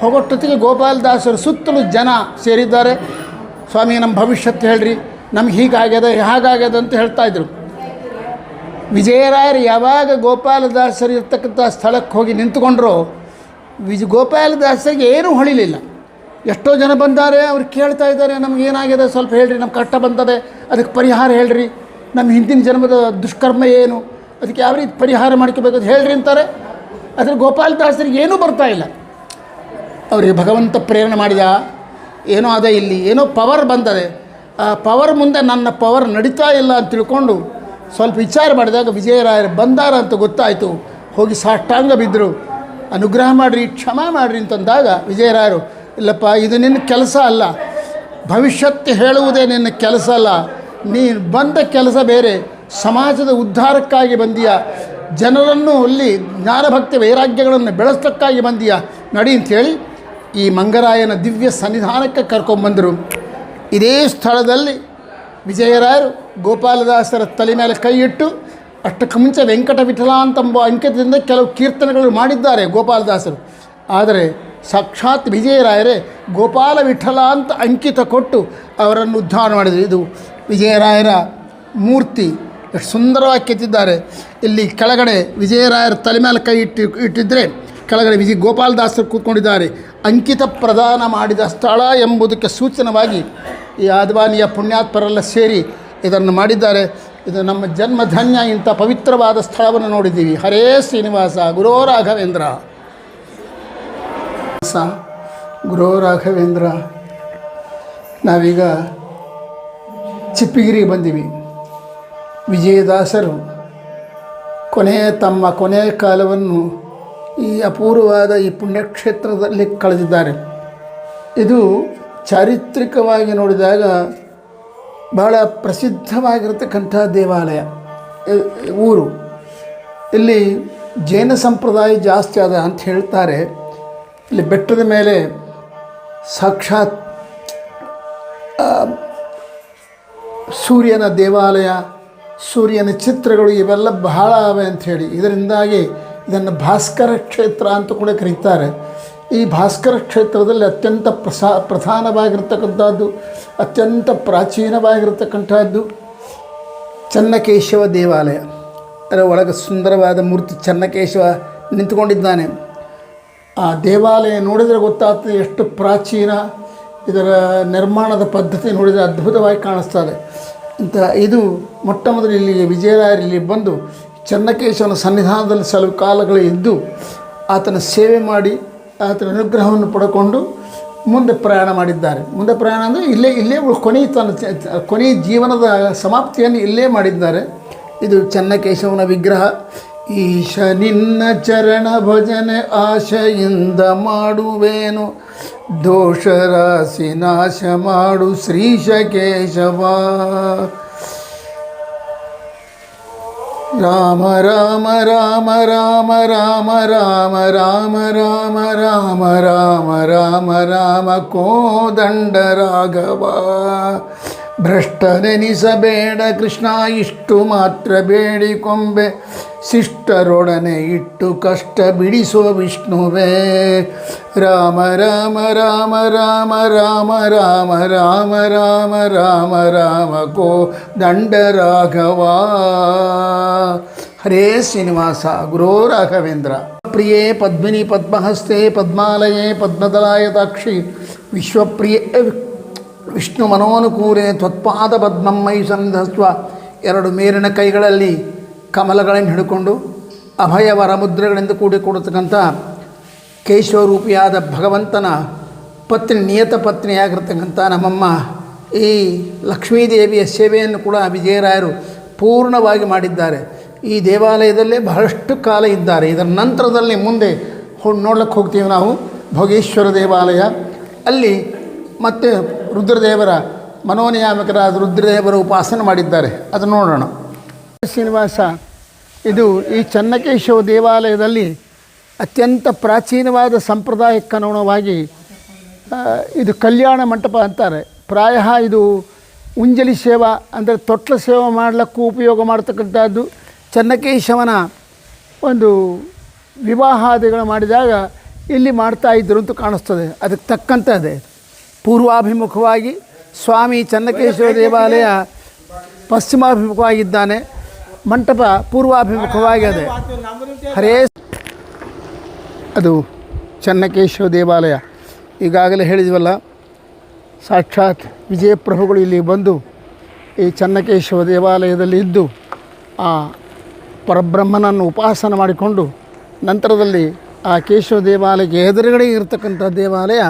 ಹೋಗೋಷ್ಟೊತ್ತಿಗೆ ಗೋಪಾಲದಾಸರು ಸುತ್ತಲೂ ಜನ ಸೇರಿದ್ದಾರೆ. ಸ್ವಾಮಿ, ನಮ್ಮ ಭವಿಷ್ಯತ್ತು ಹೇಳ್ರಿ. ನಮ್ಗೆ ಹೀಗಾಗ್ಯದ, ಹಾಗಾಗ್ಯದ ಅಂತ ಹೇಳ್ತಾ ಇದ್ರು. ವಿಜಯರಾಯರು ಯಾವಾಗ ಗೋಪಾಲದಾಸರು ಇರ್ತಕ್ಕಂಥ ಸ್ಥಳಕ್ಕೆ ಹೋಗಿ ನಿಂತ್ಕೊಂಡ್ರು, ವಿಜ, ಗೋಪಾಲದಾಸರಿಗೆ ಏನೂ ಹೊಳಿಲಿಲ್ಲ. ಎಷ್ಟೋ ಜನ ಬಂದಾರೆ, ಅವ್ರು ಕೇಳ್ತಾ ಇದ್ದಾರೆ, ನಮ್ಗೆ ಏನಾಗಿದೆ, ಸ್ವಲ್ಪ ಹೇಳ್ರಿ ನಮ್ಮ ಕಷ್ಟ ಬಂದದೆ ಅದಕ್ಕೆ ಪರಿಹಾರ ಹೇಳ್ರಿ. ನಮ್ಮ ಹಿಂದಿನ ಜನ್ಮದ ದುಷ್ಕರ್ಮ ಏನು, ಅದಕ್ಕೆ ಯಾವ ರೀತಿ ಪರಿಹಾರ ಮಾಡ್ಕೋಬೇಕು ಅದು ಹೇಳ್ರಿ ಅಂತಾರೆ. ಅದ್ರ ಗೋಪಾಲದಾಸರಿಗೆ ಏನೂ ಬರ್ತಾ ಇಲ್ಲ. ಅವರಿಗೆ ಭಗವಂತ ಪ್ರೇರಣೆ ಮಾಡಿದ, ಏನೋ ಅದೇ ಇಲ್ಲಿ, ಏನೋ ಪವರ್ ಬಂದದೆ ಆ ಪವರ್ ಮುಂದೆ ನನ್ನ ಪವರ್ ನಡೀತಾ ಇಲ್ಲ ಅಂತ ತಿಳ್ಕೊಂಡು ಸ್ವಲ್ಪ ವಿಚಾರ ಮಾಡಿದಾಗ ವಿಜಯರಾಯರು ಬಂದಾರ ಅಂತ ಗೊತ್ತಾಯಿತು. ಹೋಗಿ ಸಾಷ್ಟಾಂಗ ಬಿದ್ದರು ಅನುಗ್ರಹ ಮಾಡಿರಿ, ಕ್ಷಮಾ ಮಾಡಿರಿ ಅಂತಂದಾಗ ವಿಜಯರಾಯರು ಇಲ್ಲಪ್ಪ, ಇದು ನಿನ್ನ ಕೆಲಸ ಅಲ್ಲ. ಭವಿಷ್ಯತ್ತು ಹೇಳುವುದೇ ನಿನ್ನ ಕೆಲಸ ಅಲ್ಲ. ನೀನು ಬಂದ ಕೆಲಸ ಬೇರೆ. ಸಮಾಜದ ಉದ್ಧಾರಕ್ಕಾಗಿ ಬಂದೀಯ? ಜನರನ್ನು ಅಲ್ಲಿ ಜ್ಞಾನಭಕ್ತಿ ವೈರಾಗ್ಯಗಳನ್ನು ಬೆಳೆಸೋಕ್ಕಾಗಿ ಬಂದೀಯ? ನಡಿ ಅಂಥೇಳಿ ಈ ಮಂಗರಾಯನ ದಿವ್ಯ ಸನ್ನಿಧಾನಕ್ಕೆ ಕರ್ಕೊಂಬಂದರು. ಇದೇ ಸ್ಥಳದಲ್ಲಿ ವಿಜಯರಾಯರು ಗೋಪಾಲದಾಸರ ತಲೆ ಮೇಲೆ ಕೈ ಇಟ್ಟು, ಅಷ್ಟಕ್ಕೆ ಮುಂಚೆ ವೆಂಕಟ ವಿಠಲ ಅಂತಂಬ ಅಂಕಿತದಿಂದ ಕೆಲವು ಕೀರ್ತನೆಗಳು ಮಾಡಿದ್ದಾರೆ ಗೋಪಾಲದಾಸರು. ಆದರೆ ಸಾಕ್ಷಾತ್ ವಿಜಯರಾಯರೇ ಗೋಪಾಲ ವಿಠಲ ಅಂತ ಅಂಕಿತ ಕೊಟ್ಟು ಅವರನ್ನು ಉದ್ಧಾರ ಮಾಡಿದರು. ಇದು ವಿಜಯರಾಯರ ಮೂರ್ತಿ. ಎಷ್ಟು ಸುಂದರವಾಗಿ ಕೆತ್ತಿದ್ದಾರೆ. ಇಲ್ಲಿ ಕೆಳಗಡೆ ವಿಜಯರಾಯರ ತಲೆ ಮೇಲೆ ಕೈ ಇಟ್ಟು ಇಟ್ಟಿದ್ದರೆ ಕೆಳಗಡೆ ವಿಜಯ ಗೋಪಾಲದಾಸರು ಕೂತ್ಕೊಂಡಿದ್ದಾರೆ. ಅಂಕಿತ ಪ್ರದಾನ ಮಾಡಿದ ಸ್ಥಳ ಎಂಬುದಕ್ಕೆ ಸೂಚನವಾಗಿ ಈ ಆದ್ವಾನಿಯ ಪುಣ್ಯಾತ್ಮರೆಲ್ಲ ಸೇರಿ ಇದನ್ನು ಮಾಡಿದ್ದಾರೆ. ಇದು ನಮ್ಮ ಜನ್ಮಧನ್ಯ ಇಂಥ ಪವಿತ್ರವಾದ ಸ್ಥಳವನ್ನು ನೋಡಿದ್ದೀವಿ. ಹರೇ ಶ್ರೀನಿವಾಸ ಗುರೋ ರಾಘವೇಂದ್ರ. ಸ ಗುರು ರಾಘವೇಂದ್ರ, ನಾವೀಗ ಚಿಪ್ಪಿಗಿರಿಗೆ ಬಂದೀವಿ. ವಿಜಯದಾಸರು ಕೊನೆಯ ತಮ್ಮ ಕೊನೆಯ ಕಾಲವನ್ನು ಈ ಅಪೂರ್ವವಾದ ಈ ಪುಣ್ಯಕ್ಷೇತ್ರದಲ್ಲಿ ಕಳೆದಿದ್ದಾರೆ. ಇದು ಚಾರಿತ್ರಿಕವಾಗಿ ನೋಡಿದಾಗ ಬಹಳ ಪ್ರಸಿದ್ಧವಾಗಿರತಕ್ಕಂಥ ದೇವಾಲಯ. ಊರು. ಇಲ್ಲಿ ಜೈನ ಸಂಪ್ರದಾಯ ಜಾಸ್ತಿ ಅದ ಅಂತ ಹೇಳ್ತಾರೆ. ಇಲ್ಲಿ ಬೆಟ್ಟದ ಮೇಲೆ ಸಾಕ್ಷಾತ್ ಸೂರ್ಯನ ದೇವಾಲಯ, ಸೂರ್ಯನ ಚಿತ್ರಗಳು ಇವೆಲ್ಲ ಬಹಳ ಅವೆ ಅಂಥೇಳಿ ಇದರಿಂದಾಗಿ ಇದನ್ನು ಭಾಸ್ಕರ ಕ್ಷೇತ್ರ ಅಂತ ಕೂಡ ಕರೀತಾರೆ. ಈ ಭಾಸ್ಕರ ಕ್ಷೇತ್ರದಲ್ಲಿ ಅತ್ಯಂತ ಪ್ರಸಾ, ಪ್ರಧಾನವಾಗಿರ್ತಕ್ಕಂಥದ್ದು, ಅತ್ಯಂತ ಪ್ರಾಚೀನವಾಗಿರ್ತಕ್ಕಂಥದ್ದು ಚನ್ನಕೇಶವ ದೇವಾಲಯ. ಅದರ ಒಳಗೆ ಸುಂದರವಾದ ಮೂರ್ತಿ ಚನ್ನಕೇಶವ ನಿಂತುಕೊಂಡಿದ್ದಾನೆ. ಆ ದೇವಾಲಯ ನೋಡಿದರೆ ಗೊತ್ತಾಗ್ತದೆ ಎಷ್ಟು ಪ್ರಾಚೀನ ಇದರ ನಿರ್ಮಾಣದ ಪದ್ಧತಿ ನೋಡಿದರೆ ಅದ್ಭುತವಾಗಿ ಕಾಣಿಸ್ತದೆ. ಅಂತ ಇದು ಮೊಟ್ಟ ಮೊದಲು ಇಲ್ಲಿಗೆ ವಿಜಯರಾಯರು ಇಲ್ಲಿ ಬಂದು ಚನ್ನಕೇಶವನ ಸನ್ನಿಧಾನದಲ್ಲಿ ಸ್ವಲ್ಪ ಕಾಲಗಳು ಇದ್ದು ಆತನ ಸೇವೆ ಮಾಡಿ ಆತನ ಅನುಗ್ರಹವನ್ನು ಪಡ್ಕೊಂಡು ಮುಂದೆ ಪ್ರಯಾಣ ಮಾಡಿದ್ದಾರೆ. ಮುಂದೆ ಪ್ರಯಾಣ ಅಂದರೆ ಇಲ್ಲೇ ಇಲ್ಲೇ ಕೊನೆಯ ತನ್ನ ಕೊನೆಯ ಜೀವನದ ಸಮಾಪ್ತಿಯನ್ನು ಇಲ್ಲೇ ಮಾಡಿದ್ದಾರೆ. ಇದು ಚನ್ನಕೇಶವನ ವಿಗ್ರಹ. ಈಶ ನಿನ್ನ ಚರಣ ಭಜನೆ ಆಶೆಯಿಂದ ಮಾಡುವೇನು ದೋಷ ರಾಶಿ ನಾಶ ಮಾಡು ಶ್ರೀಶ ಕೇಶವ ರಾಮ ರಾಮ ರಾಮ ರಾಮ ರಾಮ ರಾಮ ರಾಮ ರಾಮ ರಾಮ ರಾಮ ರಾಮ ರಾಮ ಕೋದಂಡ ರಾಘವ ಭ್ರಷ್ಟನೆನಿಸಬೇಡ ಕೃಷ್ಣ ಇಷ್ಟು ಮಾತ್ರ ಬೇಡಿಕೊಂಬೆ ಶಿಷ್ಟರೊಡನೆ ಇಟ್ಟು ಕಷ್ಟ ಬಿಡಿಸೋ ವಿಷ್ಣುವೇ ರಾಮ ರಾಮ ರಾಮ ರಾಮ ರಾಮ ರಾಮ ರಾಮ ರಾಮ ರಾಮ ರಾಮ ಕೋ ದಂಡ ರಾಘವ ಹರೇ ಶ್ರೀನಿವಾಸ ಗುರೋ ರಾಘವೇಂದ್ರ ಪ್ರಿಯೇ ಪದ್ಮಿನಿ ಪದ್ಮಹಸ್ತೆ ಪದ್ಮಾಲಯೇ ಪದ್ಮದಲಾಯತಾಕ್ಷಿ ವಿಶ್ವಪ್ರಿಯೇ ವಿಷ್ಣು ಮನೋನುಕೂಲೆ ತ್ವತ್ಪಾದ ಪದ್ಮಮ್ಮೈ ಸಂಧಸ್ವ. ಎರಡು ಮೇಲಿನ ಕೈಗಳಲ್ಲಿ ಕಮಲಗಳನ್ನು ಹಿಡ್ಕೊಂಡು ಅಭಯವರ ಮುದ್ರೆಗಳಿಂದ ಕೂಡಿಕೊಡತಕ್ಕಂಥ ಕೇಶವರೂಪಿಯಾದ ಭಗವಂತನ ಪತ್ನಿ, ನಿಯತ ಪತ್ನಿಯಾಗಿರ್ತಕ್ಕಂಥ ನಮ್ಮಮ್ಮ ಈ ಲಕ್ಷ್ಮೀದೇವಿಯ ಸೇವೆಯನ್ನು ಕೂಡ ವಿಜಯರಾಯರು ಪೂರ್ಣವಾಗಿ ಮಾಡಿದ್ದಾರೆ. ಈ ದೇವಾಲಯದಲ್ಲೇ ಬಹಳಷ್ಟು ಕಾಲ ಇದ್ದಾರೆ. ಇದರ ನಂತರದಲ್ಲಿ ಮುಂದೆ ನೋಡ್ಲಿಕ್ಕೆ ಹೋಗ್ತೀವಿ ನಾವು. ಭೋಗೇಶ್ವರ ದೇವಾಲಯ. ಅಲ್ಲಿ ಮತ್ತೆ ರುದ್ರದೇವರ ಮನೋನಿಯಾಮಕರಾದ ರುದ್ರದೇವರ ಉಪಾಸನೆ ಮಾಡಿದ್ದಾರೆ. ಅದು ನೋಡೋಣ. ಶ್ರೀನಿವಾಸ, ಇದು ಈ ಚನ್ನಕೇಶವ ದೇವಾಲಯದಲ್ಲಿ ಅತ್ಯಂತ ಪ್ರಾಚೀನವಾದ ಸಂಪ್ರದಾಯಕ್ಕನುಗುಣವಾಗಿ ಇದು ಕಲ್ಯಾಣ ಮಂಟಪ ಅಂತಾರೆ. ಪ್ರಾಯ ಇದು ಉಂಜಲಿ ಸೇವಾ, ಅಂದರೆ ತೊಟ್ಲ ಸೇವೆ ಮಾಡಲಿಕ್ಕೂ ಉಪಯೋಗ ಮಾಡ್ತಕ್ಕಂಥದ್ದು. ಚನ್ನಕೇಶವನ ಒಂದು ವಿವಾಹಾದಿಗಳು ಮಾಡಿದಾಗ ಇಲ್ಲಿ ಮಾಡ್ತಾ ಇದ್ದರು ಅಂತ ಕಾಣಿಸ್ತದೆ. ಅದಕ್ಕೆ ತಕ್ಕಂಥದ್ದೇ. ಪೂರ್ವಾಭಿಮುಖವಾಗಿ ಸ್ವಾಮಿ ಚನ್ನಕೇಶವ ದೇವಾಲಯ ಪಶ್ಚಿಮಾಭಿಮುಖವಾಗಿದ್ದಾನೆ. ಮಂಟಪ ಪೂರ್ವಾಭಿಮುಖವಾಗಿದೆ ಹರೇ ಅದು ಚನ್ನಕೇಶವ ದೇವಾಲಯ. ಈಗಾಗಲೇ ಹೇಳಿದ್ವಲ್ಲ, ಸಾಕ್ಷಾತ್ ವಿಜಯಪ್ರಭುಗಳು ಇಲ್ಲಿ ಬಂದು ಈ ಚನ್ನಕೇಶವ ದೇವಾಲಯದಲ್ಲಿ ಇದ್ದು, ಆ ಪರಬ್ರಹ್ಮನನ್ನು ಉಪಾಸನ ಮಾಡಿಕೊಂಡು, ನಂತರದಲ್ಲಿ ಆ ಕೇಶವ ದೇವಾಲಯಕ್ಕೆ ಎದುರುಗಡೆ ಇರತಕ್ಕಂಥ ದೇವಾಲಯ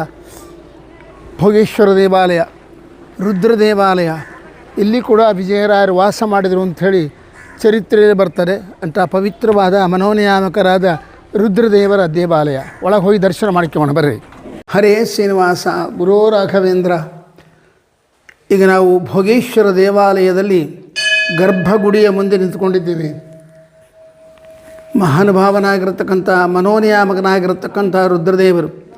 ಭೋಗೇಶ್ವರ ದೇವಾಲಯ, ರುದ್ರ ದೇವಾಲಯ. ಇಲ್ಲಿ ಕೂಡ ವಿಜಯರಾಯರು ವಾಸ ಮಾಡಿದರು ಅಂಥೇಳಿ ಚರಿತ್ರೆಯಲ್ಲಿ ಬರ್ತಾರೆ ಅಂಥ ಪವಿತ್ರವಾದ ಮನೋನಿಯಾಮಕರಾದ ರುದ್ರದೇವರ ದೇವಾಲಯ. ಒಳಗೆ ಹೋಗಿ ದರ್ಶನ ಮಾಡ್ಕೊಳ್ಳೋಣ, ಬರ್ರಿ. ಹರೇ ಶ್ರೀನಿವಾಸ, ಗುರೋ ರಾಘವೇಂದ್ರ. ಈಗ ನಾವು ಭೋಗೇಶ್ವರ ದೇವಾಲಯದಲ್ಲಿ ಗರ್ಭಗುಡಿಯ ಮುಂದೆ ನಿಂತ್ಕೊಂಡಿದ್ದೀವಿ. ಮಹಾನುಭಾವನಾಗಿರತಕ್ಕಂಥ, ಮನೋನಿಯಾಮಕನಾಗಿರತಕ್ಕಂಥ ರುದ್ರದೇವರು.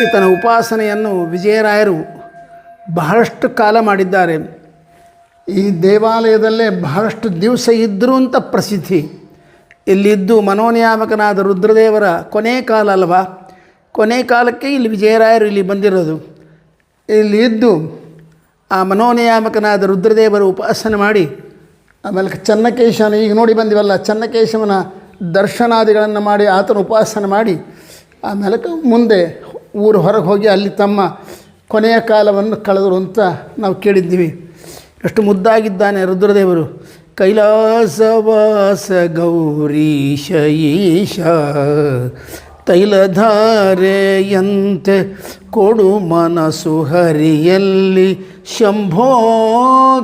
ಈತನ ಉಪಾಸನೆಯನ್ನು ವಿಜಯರಾಯರು ಬಹಳಷ್ಟು ಕಾಲ ಮಾಡಿದ್ದಾರೆ. ಈ ದೇವಾಲಯದಲ್ಲೇ ಬಹಳಷ್ಟು ದಿವಸ ಇದ್ದರು ಅಂತ ಪ್ರಸಿದ್ಧಿ. ಇಲ್ಲಿದ್ದು ಮನೋನಿಯಾಮಕನಾದ ರುದ್ರದೇವರ ಕೊನೆ ಕಾಲ ಅಲ್ವಾ? ಕೊನೆ ಕಾಲಕ್ಕೆ ಇಲ್ಲಿ ವಿಜಯರಾಯರು ಇಲ್ಲಿ ಬಂದಿರೋದು. ಇಲ್ಲಿ ಇದ್ದು ಆ ಮನೋನಿಯಾಮಕನಾದ ರುದ್ರದೇವರ ಉಪಾಸನೆ ಮಾಡಿ, ಆಮೇಲೆ ಚನ್ನಕೇಶವನ ಈಗ ನೋಡಿ ಬಂದಿವಲ್ಲ, ಚನ್ನಕೇಶವನ ದರ್ಶನಾದಿಗಳನ್ನು ಮಾಡಿ ಆತನ ಉಪಾಸನೆ ಮಾಡಿ, ಆಮೇಲೆ ಮುಂದೆ ಊರು ಹೊರಗೆ ಹೋಗಿ ಅಲ್ಲಿ ತಮ್ಮ ಕೊನೆಯ ಕಾಲವನ್ನು ಕಳೆದರು ಅಂತ ನಾವು ಕೇಳಿದ್ದೀವಿ. ಎಷ್ಟು ಮುದ್ದಾಗಿದ್ದಾನೆ ರುದ್ರದೇವರು. ಕೈಲಾಸವಾಸ ಗೌರೀಶ ಈಶ ತೈಲಧಾರೆಯಂತೆ ಕೊಡು ಮನಸ್ಸು ಹರಿಯಲ್ಲಿ. ಶಂಭೋ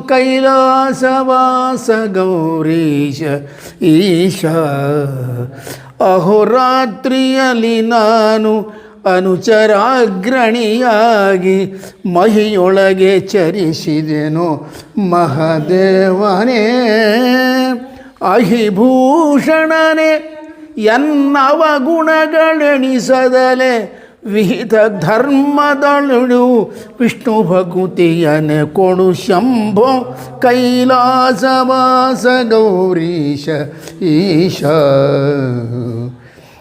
ಕೈಲಾಸವಾಸ ಗೌರೀಶ ಈಶ ಅಹೋರಾತ್ರಿಯಲ್ಲಿ ನಾನು ಅನುಚರಾಗ್ರಣಿಯಾಗಿ ಮಹಿಯೊಳಗೆ ಚರಿಸಿದೆನು ಮಹದೇವನೇ. ಅಹಿಭೂಷಣನೆ ಎನ್ನವ ಗುಣಗಳೆಣಿಸದಲೆ ವಿಹಿತ ಧರ್ಮದಳು ವಿಷ್ಣು ಭಕುತಿಯನೆ ಕೊಡು ಶಂಭೋ ಕೈಲಾಸವಾಸ ಗೌರೀಶ ಈಶ.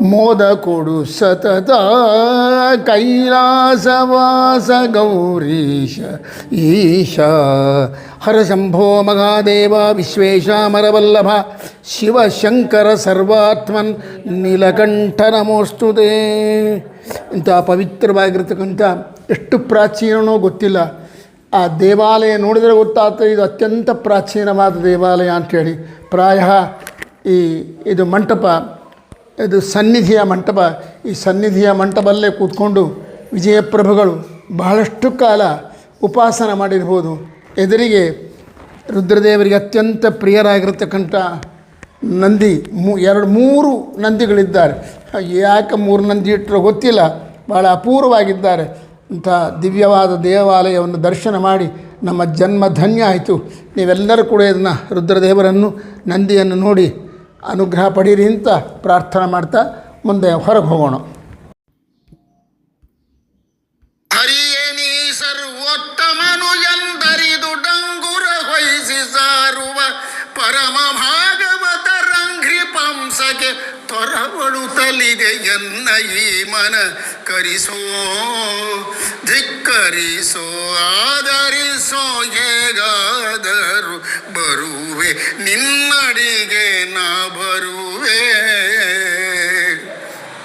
ಮೋದ ಕೊಡು ಸತತ ಕೈಲಾಸವಾಸ ಗೌರೀಶ ಈಶ. ಹರಶಂಭೋ ಮಹಾದೇವ ವಿಶ್ವೇಶ ವಿಶ್ವೇಶಾಮರವಲ್ಲಭ ಶಿವಶಂಕರ ಸರ್ವಾತ್ಮನ್ ನೀಲಕಂಠ ನಮೋಸ್ತುತೆ ಇಂಥ ಪವಿತ್ರವಾಗಿರ್ತಕ್ಕಂಥ ಎಷ್ಟು ಪ್ರಾಚೀನನೋ ಗೊತ್ತಿಲ್ಲ. ಆ ದೇವಾಲಯ ನೋಡಿದರೆ ಗೊತ್ತಾಗ್ತದೆ, ಇದು ಅತ್ಯಂತ ಪ್ರಾಚೀನವಾದ ದೇವಾಲಯ ಅಂಥೇಳಿ ಪ್ರಾಯ ಈ ಇದು ಮಂಟಪ ಇದು ಸನ್ನಿಧಿಯ ಮಂಟಪ. ಈ ಸನ್ನಿಧಿಯ ಮಂಟಪಲ್ಲೇ ಕೂತ್ಕೊಂಡು ವಿಜಯಪ್ರಭುಗಳು ಬಹಳಷ್ಟು ಕಾಲ ಉಪಾಸನ ಮಾಡಿರ್ಬೋದು. ಎದುರಿಗೆ ರುದ್ರದೇವರಿಗೆ ಅತ್ಯಂತ ಪ್ರಿಯರಾಗಿರ್ತಕ್ಕಂಥ ನಂದಿ ಮೂ, ಎರಡು ಮೂರು ನಂದಿಗಳಿದ್ದಾರೆ. ಯಾಕೆ ಮೂರು ನಂದಿ ಇಟ್ಟರೂ ಗೊತ್ತಿಲ್ಲ. ಭಾಳ ಅಪೂರ್ವವಾಗಿದ್ದಾರೆ. ಅಂಥ ದಿವ್ಯವಾದ ದೇವಾಲಯವನ್ನು ದರ್ಶನ ಮಾಡಿ ನಮ್ಮ ಜನ್ಮ ಧನ್ಯ ಆಯಿತು. ನೀವೆಲ್ಲರೂ ಕೂಡ ಇದನ್ನು ರುದ್ರದೇವರನ್ನು, ನಂದಿಯನ್ನು ನೋಡಿ ಅನುಗ್ರಹ ಪಡೀರಿ ಅಂತ ಪ್ರಾರ್ಥನೆ ಮಾಡ್ತಾ ಮುಂದೆ ಹೊರಗೆ ಹೋಗೋಣ. ಎನ್ನ ಈ ಮನ ಕರಿಸೋ, ಧಿಕ್ಕರಿಸೋ, ಆಧರಿಸೋ ಹೇಗಾದರೂ ಬರುವೆ ನಿನ್ನಡಿಗೆ ನಾ ಬರುವೆ.